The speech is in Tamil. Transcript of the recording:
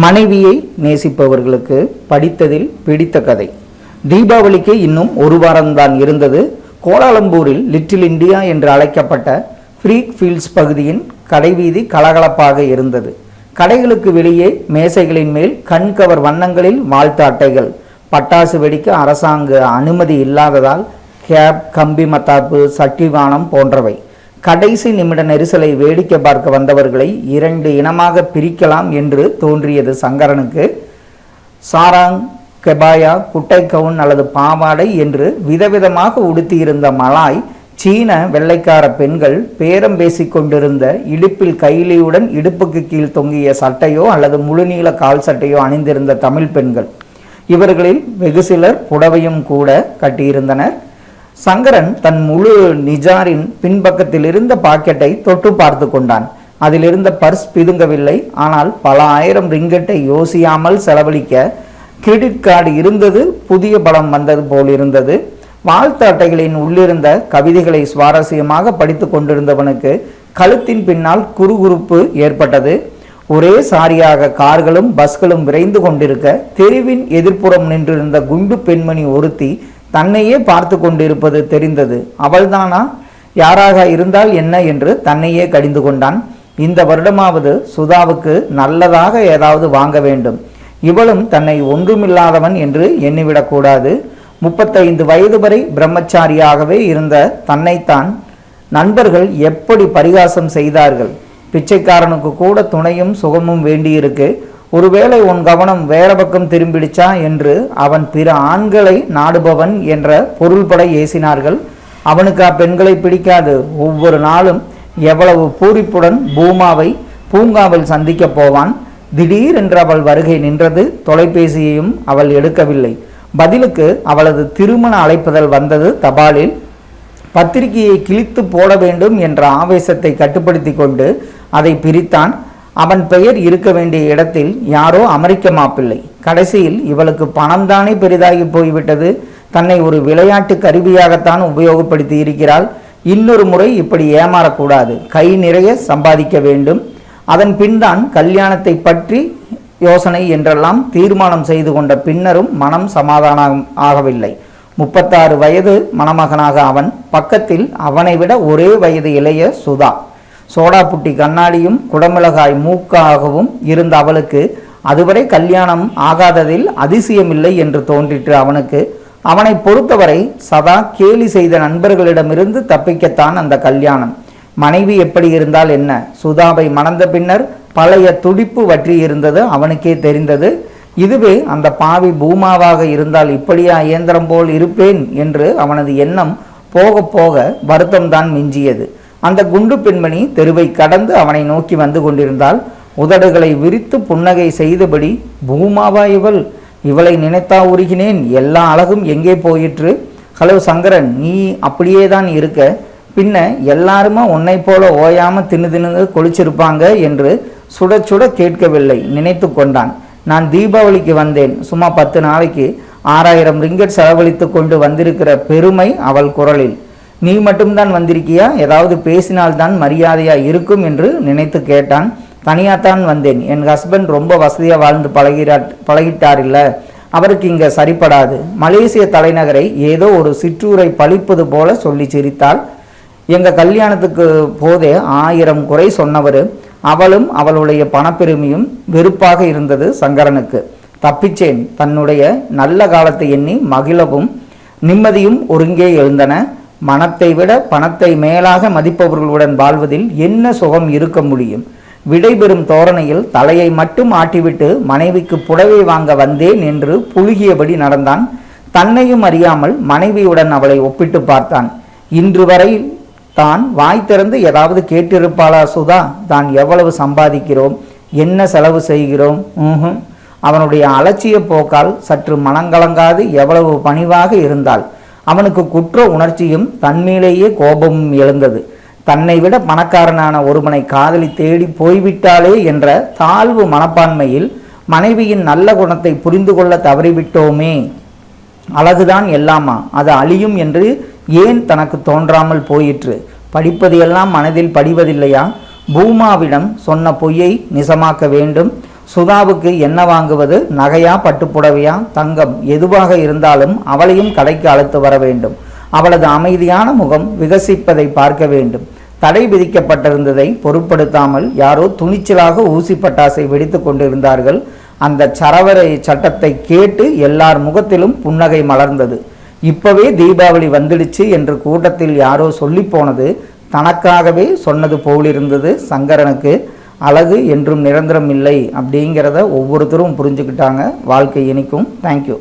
மனைவியை நேசிப்பவர்களுக்கு படித்ததில் பிடித்த கதை. தீபாவளிக்கு இன்னும் ஒரு வாரம்தான் இருந்தது. கோலாலம்பூரில் லிட்டில் இந்தியா என்று அழைக்கப்பட்ட ஃப்ரீக் ஃபீல்ட்ஸ் பகுதியின் கடைவீதி கலகலப்பாக இருந்தது. கடைகளுக்கு வெளியே மேசைகளின் மேல் கண்கவர் வண்ணங்களில் வாழ்த்து அட்டைகள் பட்டாசு வெடிக்க அரசாங்க அனுமதி இல்லாததால் கேப் கம்பி மத்தாப்பு சட்டிவானம் போன்றவை. கடைசி நிமிட நெரிசலை வேடிக்கை பார்க்க வந்தவர்களை இரண்டு இனமாக பிரிக்கலாம் என்று தோன்றியது சங்கரனுக்கு. சாராங் கெபாயா குட்டை கவுன் அல்லது பாவாடை என்று விதவிதமாக உடுத்தியிருந்த மலாய் சீன வெள்ளைக்கார பெண்கள் பேரம் பேசிக் கொண்டிருந்த இடுப்பில் கைலியுடன் இடுப்புக்கு கீழ் தொங்கிய சட்டையோ அல்லது முழுநீள கால் சட்டையோ அணிந்திருந்த தமிழ் பெண்கள். இவர்களில் வெகு சிலர் புடவையும் கூட கட்டியிருந்தனர். சங்கரன் தன் முழு நிஜாரின் பின்பக்கத்தில் இருந்த பாக்கெட்டை தொட்டு பார்த்து கொண்டான். அதிலிருந்த பர்ஸ் பிதுங்கவில்லை. ஆனால் பல ஆயிரம் ரிங்கெட்டை யோசியாமல் செலவழிக்க கிரெடிட் கார்டு இருந்தது புதிய பலம் வந்தது போல் இருந்தது. வாழ்த்து அட்டைகளின் உள்ளிருந்த கவிதைகளை சுவாரஸ்யமாக படித்து கொண்டிருந்தவனுக்கு கழுத்தின் பின்னால் குறுகுறுப்பு ஏற்பட்டது. ஒரே சாரியாக கார்களும் பஸ்களும் விரைந்து கொண்டிருக்க தெருவின் எதிர்ப்புறம் நின்றிருந்த குண்டு பெண்மணி ஒருத்தி தன்னையே பார்த்து கொண்டிருப்பது தெரிந்தது. அவள்தானா? யாராக இருந்தால் என்ன என்று தன்னையே கடிந்து கொண்டான். இந்த வருடமாவது சுதாவுக்கு நல்லதாக ஏதாவது வாங்க வேண்டும். இவளும் தன்னை ஒன்றுமில்லாதவன் என்று எண்ணிவிடக்கூடாது. முப்பத்தைந்து வயது வரை பிரம்மச்சாரியாகவே இருந்த தன்னைத்தான் நண்பர்கள் எப்படி பரிகாசம் செய்தார்கள்? பிச்சைக்காரனுக்கு கூட துணையும் சுகமும் வேண்டியிருக்கு. ஒருவேளை உன் கவனம் வேற பக்கம் திரும்பிடுச்சா என்று அவன் பிற ஆண்களை நாடுபவன் என்ற பொருள்பட ஏசினார்கள். அவனுக்கு அப்பெண்களை பிடிக்காது. ஒவ்வொரு நாளும் எவ்வளவு பூரிப்புடன் பூமாவை பூங்காவில் சந்திக்கப் போவான். திடீரென்று அவள் வருகை நின்றது. தொலைபேசியையும் அவள் எடுக்கவில்லை. பதிலுக்கு அவளது திருமண அழைப்புதல் வந்தது. தபாலில் பத்திரிகையை கிழித்து போட வேண்டும் என்ற ஆவேசத்தை கட்டுப்படுத்தி கொண்டு அதை பிரித்தான். அவன் பெயர் இருக்க வேண்டிய இடத்தில் யாரோ அமெரிக்க மாப்பிள்ளை. கடைசியில் இவளுக்கு பணம் தானே பெரிதாகி போய்விட்டது. தன்னை ஒரு விளையாட்டு கருவியாகத்தான் உபயோகப்படுத்தி இருக்கிறாள். இன்னொரு முறை இப்படி ஏமாறக்கூடாது. கை நிறைய சம்பாதிக்க வேண்டும். அதன் பின்தான் கல்யாணத்தை பற்றி யோசனை என்றெல்லாம் தீர்மானம் செய்து கொண்ட பின்னரும் மனம் சமாதானம் ஆகவில்லை. முப்பத்தாறு வயது மணமகனாக அவன். பக்கத்தில் அவனை விட ஒரே வயது இளைய சுதா. சோடா புட்டி கண்ணாடியும் குடமிளகாய் மூக்காகவும் இருந்த அவளுக்கு அதுவரை கல்யாணம் ஆகாததில் அதிசயமில்லை என்று தோன்றிற்று அவனுக்கு. அவனை பொறுத்தவரை சதா கேலி செய்த நண்பர்களிடமிருந்து தப்பிக்கத்தான் அந்த கல்யாணம். மனைவி எப்படி இருந்தால் என்ன? சுதாவை மணந்த பின்னர் பழைய துடிப்பு வற்றி இருந்தது அவனுக்கே தெரிந்தது. இதுவே அந்த பாவி பூமாவாக இருந்தால் இப்படியா இயந்திரம் போல் இருப்பேன்? என்று அவனது எண்ணம் போக போக வருத்தம்தான் மிஞ்சியது. அந்த குண்டு பெண்மணி தெருவை கடந்து அவனை நோக்கி வந்து கொண்டிருந்தால் உதடுகளை விரித்து புன்னகை செய்தபடி பூமாவா இவள்? இவளை நினைத்தா உருகினேன். எல்லா அழகும் எங்கே போயிற்று? ஹலோ சங்கரன் நீ அப்படியே தான் இருக்க. பின்ன எல்லாருமே உன்னை போல ஓயாம தின்னு தின்னு கொளிச்சிருப்பாங்க? என்று சுட சுட கேட்கவில்லை. நினைத்து கொண்டான். நான் தீபாவளிக்கு வந்தேன். சும்மா பத்து நாளைக்கு ஆறாயிரம் ரிங்கெட் செலவழித்து கொண்டு வந்திருக்கிற பெருமை அவள் குரலில். நீ மட்டும்தான் வந்திருக்கியா? ஏதாவது பேசினால்தான் மரியாதையா இருக்கும் என்று நினைத்து கேட்டான். தனியாத்தான் வந்தேன். என் ஹஸ்பண்ட் ரொம்ப வசதியாக வாழ்ந்து பழகிறா பழகிட்டாரில்ல அவருக்கு இங்கே சரிப்படாது. மலேசிய தலைநகரை ஏதோ ஒரு சிற்றூரை பழிப்பது போல சொல்லி சிரித்தாள். எங்கள் கல்யாணத்துக்கு போதே ஆயிரம் குறை சொன்னவர். அவளும் அவளுடைய பணப்பெருமையும் வெறுப்பாக இருந்தது சங்கரனுக்கு. தப்பிச்சேன். தன்னுடைய நல்ல காலத்தை எண்ணி மகிழவும் நிம்மதியும் ஒருங்கே எழுந்தன. மனத்தை விட பணத்தை மேலாக மதிப்பவர்களுடன் வாழ்வதில் என்ன சுகம் இருக்க முடியும்? விடைபெறும் தோரணையில் தலையை மட்டும் ஆட்டிவிட்டு மனைவிக்கு புடவை வாங்க வந்தேன் என்று புழுகியபடி நடந்தான். தன்னையும் அறியாமல் மனைவியுடன் அவளை ஒப்பிட்டு பார்த்தான். இன்று வரை தான் வாய் திறந்து ஏதாவது கேட்டிருப்பாளா சுதா? தான் எவ்வளவு சம்பாதிக்கிறோம்? என்ன செலவு செய்கிறோம்? அவனுடைய அலட்சிய போக்கால் சற்று மனங்கலங்காது எவ்வளவு பணிவாக இருந்தாள். அவனுக்கு குற்ற உணர்ச்சியும் தன்மேலேயே கோபமும் எழுந்தது. தன்னை விட பணக்காரனான ஒருவனை காதலி தேடி போய்விட்டாளே என்ற தாழ்வு மனப்பான்மையில் மனைவியின் நல்ல குணத்தை புரிந்து கொள்ள தவறிவிட்டோமே. அழகுதான் எல்லாமா? அது அழியும் என்று ஏன் தனக்கு தோன்றாமல் போயிற்று? படிப்பது எல்லாம் மனதில் படிவதில்லையா? பூமாவிடம் சொன்ன பொய்யை நிசமாக்க வேண்டும். சுதாவுக்கு என்ன வாங்குவது? நகையா பட்டுப்புடவையா? தங்கம் எதுவாக இருந்தாலும் அவளையும் கடைக்கு அழைத்து வர வேண்டும். அவளது அமைதியான முகம் விகசிப்பதை பார்க்க வேண்டும். தடை விதிக்கப்பட்டிருந்ததை பொருட்படுத்தாமல் யாரோ துணிச்சலாக ஊசி பட்டாசை வெடித்து கொண்டிருந்தார்கள். அந்த சரவரை சட்டத்தை கேட்டு எல்லார் முகத்திலும் புன்னகை மலர்ந்தது. இப்பவே தீபாவளி வந்துடுச்சு என்று கூட்டத்தில் யாரோ சொல்லி போனது தனக்காகவே சொன்னது போலிருந்தது சங்கரனுக்கு. அழகு என்றும் நிரந்தரம் இல்லை அப்படிங்கிறத ஒவ்வொருத்தரும் புரிஞ்சுக்கிட்டாங்க. வாழ்க்கை இனிக்கும். தேங்க்யூ